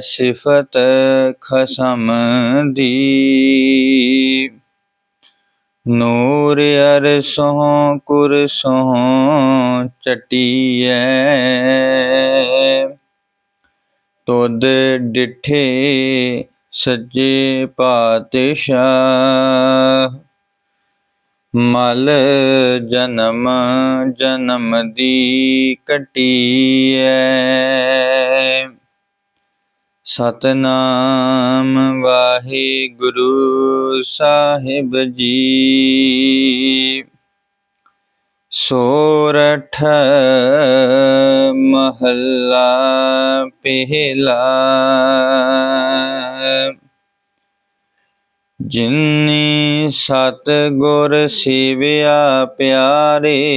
ਸਿਫਤ ਖਸਮ ਦੀ ਨੂਰ ਅਰਸੋਂ ਕੁਰਸੋਂ ਚਟੀਐ। ਤੁਧ ਡਿਠੇ ਸੱਜੇ ਪਾਤਸ਼ਾਹ। ਮਲ ਜਨਮ ਜਨਮ ਦੀ ਕਟੀਐ। ਸਤਨਾਮ ਵਾਹਿਗੁਰੂ ਸਾਹਿਬ ਜੀ। ਸੋਰਠ ਮਹੱਲਾ ਪਹਿਲਾ ਜਿਨਨੀ ਸਤ ਗੁਰ ਸੇਵਿਆ ਪਿਆਰੇ।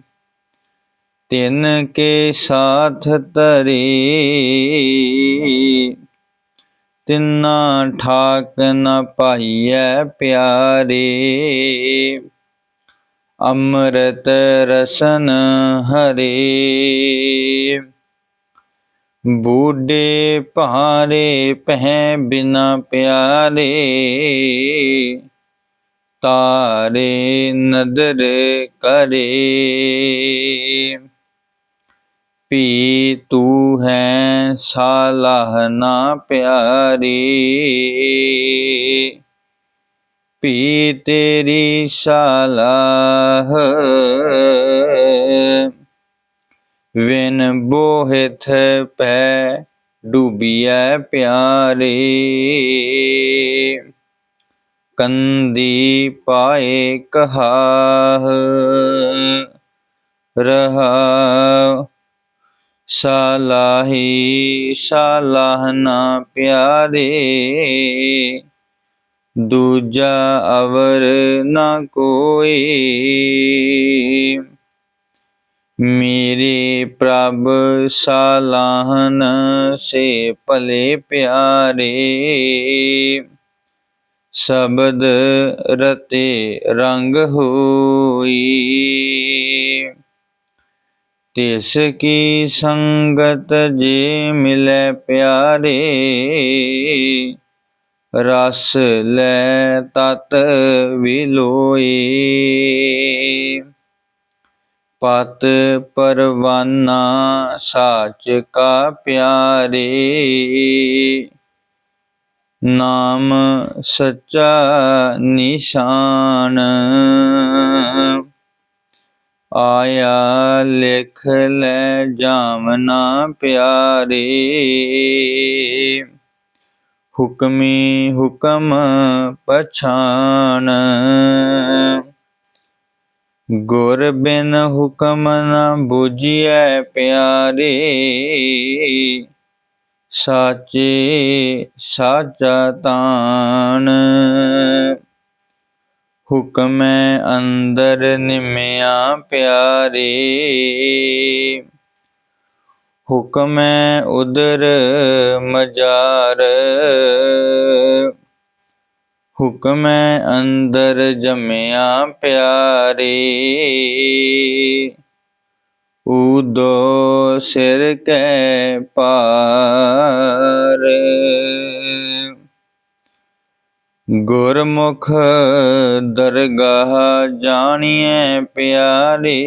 ਤਿਨ ਕੇ ਸਾਥ ਤਰੀ ਤਿੰਨਾ ਠਾਕ ਨ ਪਾਈਐ ਪਿਆਰੇ। ਅੰਮ੍ਰਿਤ ਰਸਨ ਹਰੇ। ਬੂਢੇ ਭਾਰੇ ਪਹਿ ਬਿਨਾ ਪਿਆਰੇ। ਤਾਰੇ ਨਦਰ ਕਰੇ। ਪੀ ਤੂੰ ਹੈ ਸਾਲਾਹ ਨਾ ਪਿਆਰੀ। ਪੀ ਤੇਰੀ ਸਾਲਾਹ ਵਿਨ ਬੋਹਿਥ ਪੈ ਡੂਬੀਐ ਪਿਆਰੇ। ਕੰਦੀ ਪਾਏ ਕਹਾ ਰਹਾ ਸਾਲਾਹੀ ਸਾਲਾਹ ਨਾ ਪਿਆਰੇ, ਦੂਜਾ ਅਵਰ ਨਾ ਕੋਈ। ਮੇਰੇ ਪ੍ਰਭ ਸਾਲਾਹਨ ਸੇ ਭਲੇ ਪਿਆਰੇ, ਸ਼ਬਦ ਰਤੇ ਰੰਗ ਹੋਈ। ਤਿਸ ਕੀ ਸੰਗਤ ਜੇ ਮਿਲੇ ਪਿਆਰੇ, ਰਸ ਲੈ ਤਤ ਵਿਲੋਈ ਪਤ ਪਰਵਾਨਾ ਸਾਚ ਕਾ ਪਿਆਰੇ, ਨਾਮ ਸੱਚਾ ਨਿਸ਼ਾਨ। ਆਇਆ ਲਿਖ ਲੈ ਜਾਮਨਾ ਪਿਆਰੇ ਹੁਕਮੀ ਹੁਕਮ ਪਛਾਨ ਗੁਰ ਬਿਨ ਹੁਕਮ ਨ ਬੁਝੀਐ ਪਿਆਰੇ ਸਾਚੇ ਸਾਚਾ ਤਾਣ ਹੁਕਮੈ ਅੰਦਰ ਨਿਮਿਆ ਪਿਆਰੇ। ਹੁਕਮੈ ਉਦਰ ਮਜਾਰ। ਹੁਕਮੈ ਅੰਦਰ ਜਮਿਆ ਪਿਆਰੇ। ਉਦੋ ਸਿਰ ਕੈ ਪਾਰ। ਗੁਰਮੁਖ ਦਰਗਾਹ ਜਾਣੀਐ ਪਿਆਰੇ।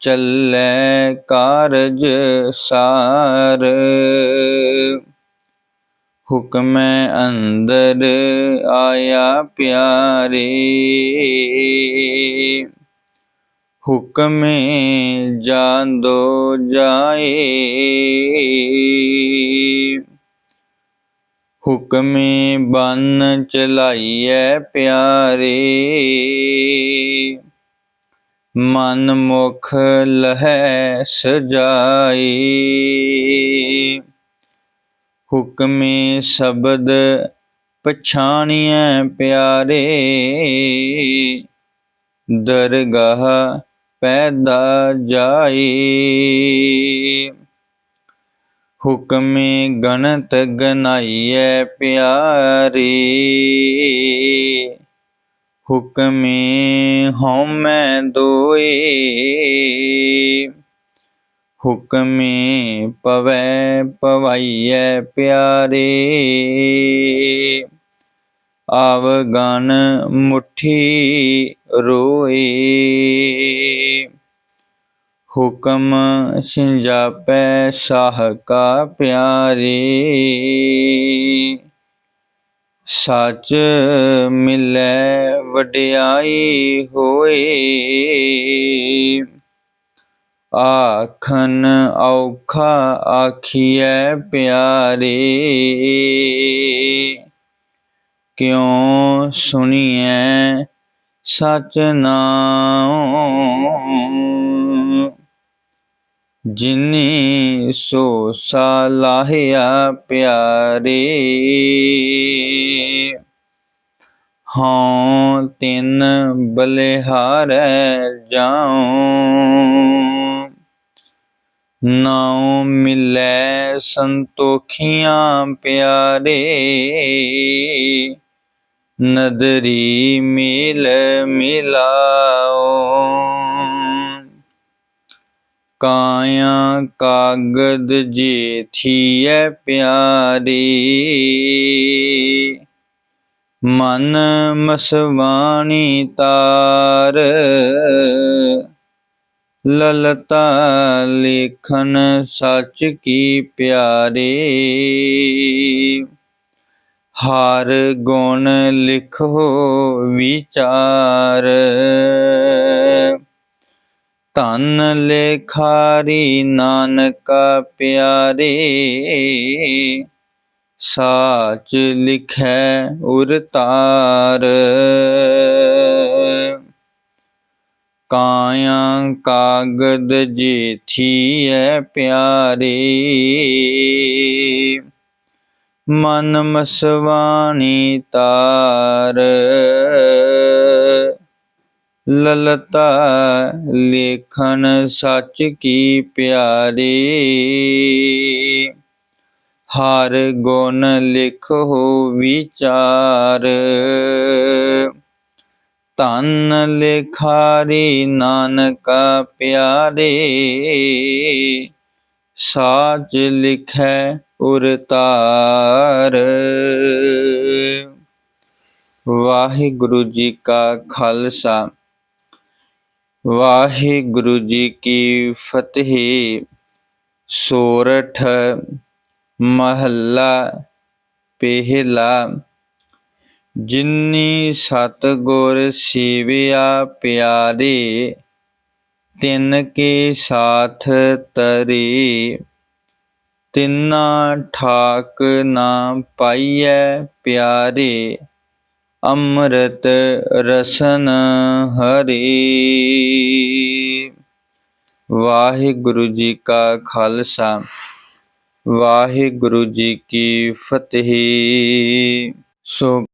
ਚੱਲੇ ਕਾਰਜ ਸਾਰ। ਹੁਕਮੈ ਅੰਦਰ ਆਇਆ ਪਿਆਰੇ। ਹੁਕਮੇ ਜਾਂਦੋ ਜਾਏ। ਹੁਕਮੇ ਬੰਨ ਚਲਾਈਐ ਪਿਆਰੇ। ਮਨ ਮੁਖ ਲਹੈ ਸਜਾਈ ਹੁਕਮੇ ਸ਼ਬਦ ਪਛਾਣੀਐ ਪਿਆਰੇ। ਦਰਗਾਹ ਪੈਦਾ ਜਾਈ ਹੁਕਮੇ ਗਣਤ ਗਨਾਈਐ ਪਿਆਰੀ। ਹੁਕਮੇ ਹਉਮੈ ਦੋਈ। ਹੁਕਮੇ ਪਵੈ ਪਵਾਈਐ ਪਿਆਰੇ। ਆਵਗਨ ਮੁਠੀ ਰੋਏ ਹੁਕਮ ਸਿੰਜਾਪੈ ਸਾਹ ਕਾ ਪਿਆਰੀ ਸੱਚ ਮਿਲੈ ਵਡਿਆਈ ਹੋਈ ਆਖਨ ਔਖਾ ਆਖੀਐ ਪਿਆਰੇ ਕਿਉ ਸੁਣੀਐ ਸਚ ਨਾਮ ਜਿਨੀ ਸੋ ਸਾਲਾਹਿਆ ਪਿਆਰੇ। ਹਾਂ, ਤਿਨ ਬਲਿਹਾਰੈ ਜਾਉ। ਨਾਉ ਮਿਲੈ ਸੰਤੋਖੀਆਂ ਪਿਆਰੇ। ਨਦਰੀ ਮਿਲ ਮਿਲਾਓ। ਕਾਇਆ ਕਾਗਦ ਜੇ ਥੀਐ ਪਿਆਰੀ। ਮਨ ਮਸਵਾਣੀ ਤਾਰ, ਲਲਤਾ ਲੇਖਨ ਸੱਚ ਕੀ ਪਿਆਰੇ। ਹਰ ਗੁਣ ਲਿਖੋ ਵਿਚਾਰ। ਧਨ ਲੇਖਾਰੀ ਨਾਨਕਾ ਪਿਆਰੇ, ਸਾਚ ਲਿਖੈ ਉਰ ਤਾਰ। ਕਾਇਆ ਕਾਗਦ ਜੇ ਥੀਐ ਪਿਆਰੇ, ਮਨ ਮਸਵਾਣੀ ਤਾਰ। ਲਲਤਾ ਲੇਖਨ ਸੱਚ ਕੀ ਪਿਆਰੀ। ਹਰ ਗੁਣ ਲਿਖੋ ਵਿਚਾਰ। ਧਨ ਲਿਖਾਰੀ ਨਾਨਕਾ ਪਿਆਰੇ। ਸਾਚ ਲਿਖੈ ਉਰ ਤਾਰ ਵਾਹਿਗੁਰੂ ਜੀ ਕਾ ਖਾਲਸਾ। ਵਾਹਿਗੁਰੂ ਜੀ ਕੀ ਫਤਿਹ। ਸੋਰਠ, ਮਹੱਲਾ, ਪਹਿਲਾ, ਜਿਨੀ ਸਤਗੁਰ ਸੇਵਿਆ ਪਿਆਰੇ, ਤਿੰਨ ਕੇ ਸਾਥ ਤਰੇ। ਤਿਨਾ ਠਾਕ ਨਾ ਪਾਈਐ ਪਿਆਰੇ। ਅੰਮ੍ਰਿਤ ਰਸਨ ਹਰੀ। ਵਾਹਿਗੁਰੂ ਜੀ ਕਾ ਖਾਲਸਾ ਵਾਹਿਗੁਰੂ ਜੀ ਕੀ ਫਤਿਹ। ਸੋ